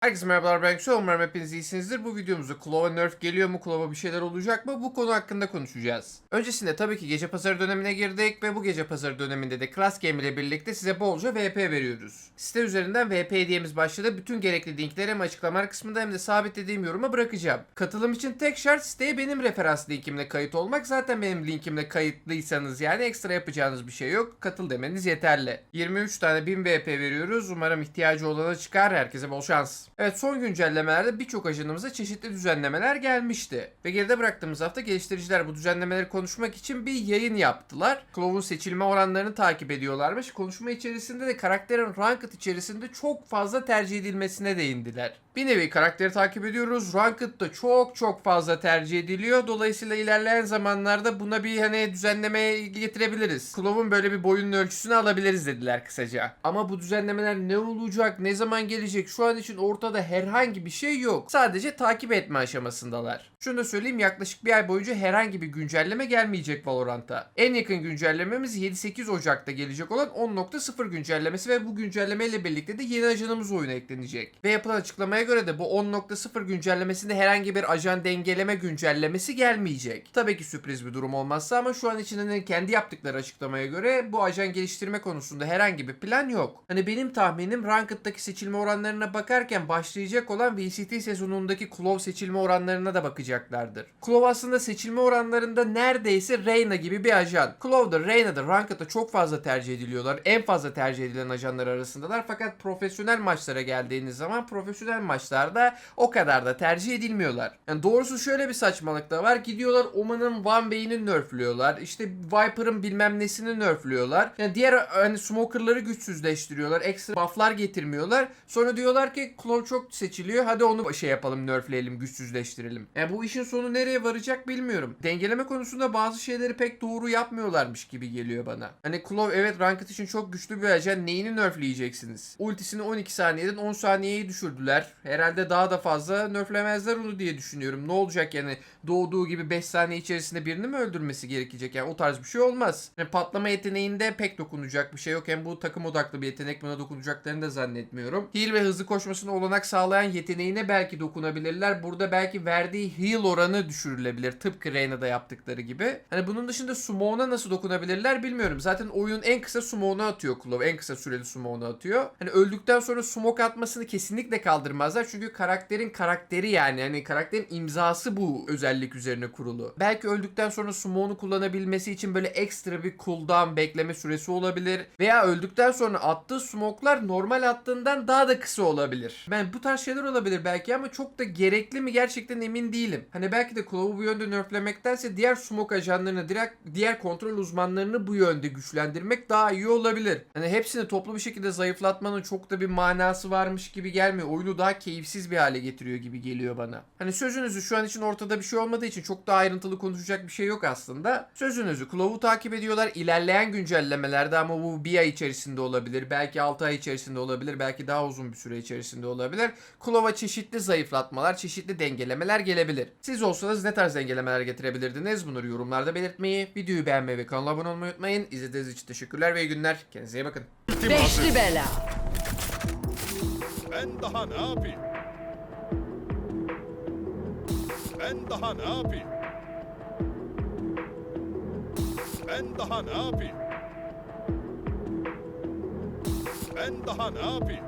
Herkese merhabalar ben Yüksel. Umarım hepiniz iyisinizdir. Bu videomuzda Claw'a nerf geliyor mu? Claw'a bir şeyler olacak mı? Bu konu hakkında konuşacağız. Öncesinde tabii ki gece pazarı dönemine girdik ve bu gece pazarı döneminde de Class Game ile birlikte size bolca VP veriyoruz. Site üzerinden VP hediyemiz başladı. Bütün gerekli linkleri hem açıklama kısmında hem de sabitlediğim yoruma bırakacağım. Katılım için tek şart siteye benim referans linkimle kayıt olmak. Zaten benim linkimle kayıtlıysanız yani ekstra yapacağınız bir şey yok. Katıl demeniz yeterli. 23 tane 1000 VP veriyoruz. Umarım ihtiyacı olana çıkar. Herkese bol şans. Evet son güncellemelerde birçok ajanımıza çeşitli düzenlemeler gelmişti. Ve geride bıraktığımız hafta geliştiriciler bu düzenlemeleri konuşmak için bir yayın yaptılar. Clove'un seçilme oranlarını takip ediyorlarmış. Konuşma içerisinde de karakterin Ranked içerisinde çok fazla tercih edilmesine değindiler. Bir nevi karakteri takip ediyoruz. Ranked da çok çok fazla tercih ediliyor. Dolayısıyla ilerleyen zamanlarda buna bir hani düzenleme getirebiliriz. Clove'un böyle bir boyunun ölçüsünü alabiliriz dediler kısaca. Ama bu düzenlemeler ne olacak, ne zaman gelecek şu an için ortada herhangi bir şey yok. Sadece takip etme aşamasındalar. Şunu da söyleyeyim yaklaşık bir ay boyunca herhangi bir güncelleme gelmeyecek Valorant'a. En yakın güncellememiz 7-8 Ocak'ta gelecek olan 10.0 güncellemesi ve bu güncellemeyle birlikte de yeni ajanımız oyuna eklenecek. Ve yapılan açıklamaya göre de bu 10.0 güncellemesinde herhangi bir ajan dengeleme güncellemesi gelmeyecek. Tabii ki sürpriz bir durum olmazsa ama şu an için hani kendi yaptıkları açıklamaya göre bu ajan geliştirme konusunda herhangi bir plan yok. Hani benim tahminim Ranked'daki seçilme oranlarına bakarken başlayacak olan VCT sezonundaki Claw seçilme oranlarına da bakacaklardır. Claw aslında seçilme oranlarında neredeyse Reyna gibi bir ajan. Claw'da, Reyna'da, Ranked'da çok fazla tercih ediliyorlar. En fazla tercih edilen ajanlar arasındalar. Fakat profesyonel maçlara geldiğiniz zaman profesyonel maçlarda o kadar da tercih edilmiyorlar. Yani doğrusu şöyle bir saçmalık da var. Gidiyorlar Oman'ın Van Bey'ini nerfliyorlar. İşte Viper'ın bilmem nesini nerfliyorlar. Yani diğer hani smoker'ları güçsüzleştiriyorlar. Ekstra buff'lar getirmiyorlar. Sonra diyorlar ki Claw çok seçiliyor. Hadi onu şey yapalım nerfleyelim, güçsüzleştirelim. Yani bu işin sonu nereye varacak bilmiyorum. Dengeleme konusunda bazı şeyleri pek doğru yapmıyorlarmış gibi geliyor bana. Hani Claw evet Ranked için çok güçlü bir ajan. Neyini nerfleyeceksiniz? Ultisini 12 saniyeden 10 saniyeye düşürdüler. Herhalde daha da fazla nerflemezler onu diye düşünüyorum. Ne olacak yani doğduğu gibi 5 saniye içerisinde birini mi öldürmesi gerekecek? Yani o tarz bir şey olmaz. Yani patlama yeteneğinde pek dokunacak bir şey yok. Hem bu takım odaklı bir yetenek buna dokunacaklarını da zannetmiyorum. Heal ve hızlı koşmasına olanak sağlayan yeteneğine belki dokunabilirler. Burada belki verdiği heal oranı düşürülebilir. Tıpkı Reyna'da yaptıkları gibi. Hani bunun dışında summo'na nasıl dokunabilirler bilmiyorum. Zaten oyunun en kısa summo'nu atıyor Claw. En kısa süreli summo'nu atıyor. Hani öldükten sonra smoke atmasını kesinlikle kaldırmazlar. Çünkü karakterin karakteri yani. Hani karakterin imzası bu özellik üzerine kurulu. Belki öldükten sonra summo'nu kullanabilmesi için böyle ekstra bir cooldown bekleme süresi olabilir. Veya öldükten sonra attığı smoke'lar normal attığından daha da kısa olabilir. Ben bu tarz şeyler olabilir belki ama çok da gerekli mi gerçekten emin değilim. Hani belki de Claw'u bu yönde nerflemektense diğer smoke ajanlarını direkt diğer kontrol uzmanlarını bu yönde güçlendirmek daha iyi olabilir. Hani hepsini toplu bir şekilde zayıflatmanın çok da bir manası varmış gibi gelmiyor. Oyunu daha keyifsiz bir hale getiriyor gibi geliyor bana. Hani sözünüzü şu an için ortada bir şey olmadığı için çok daha ayrıntılı konuşacak bir şey yok aslında. Sözünüzü Claw'u takip ediyorlar. İlerleyen güncellemelerde ama bu bir ay içerisinde olabilir. Belki 6 ay içerisinde olabilir. Belki daha uzun bir süre içerisinde olabilir. Claw'a çeşitli zayıflatmalar, çeşitli dengelemeler gelebilir. Siz olsanız ne tarz dengelemeler getirebilirdiniz? Bunları yorumlarda belirtmeyi, videoyu beğenmeyi ve kanala abone olmayı unutmayın. İzlediğiniz için teşekkürler ve iyi günler. Kendinize iyi bakın. Beşli bela. Ben daha ne yapayım? Ben daha ne yapayım? Ben daha ne yapayım? Ben daha ne yapayım?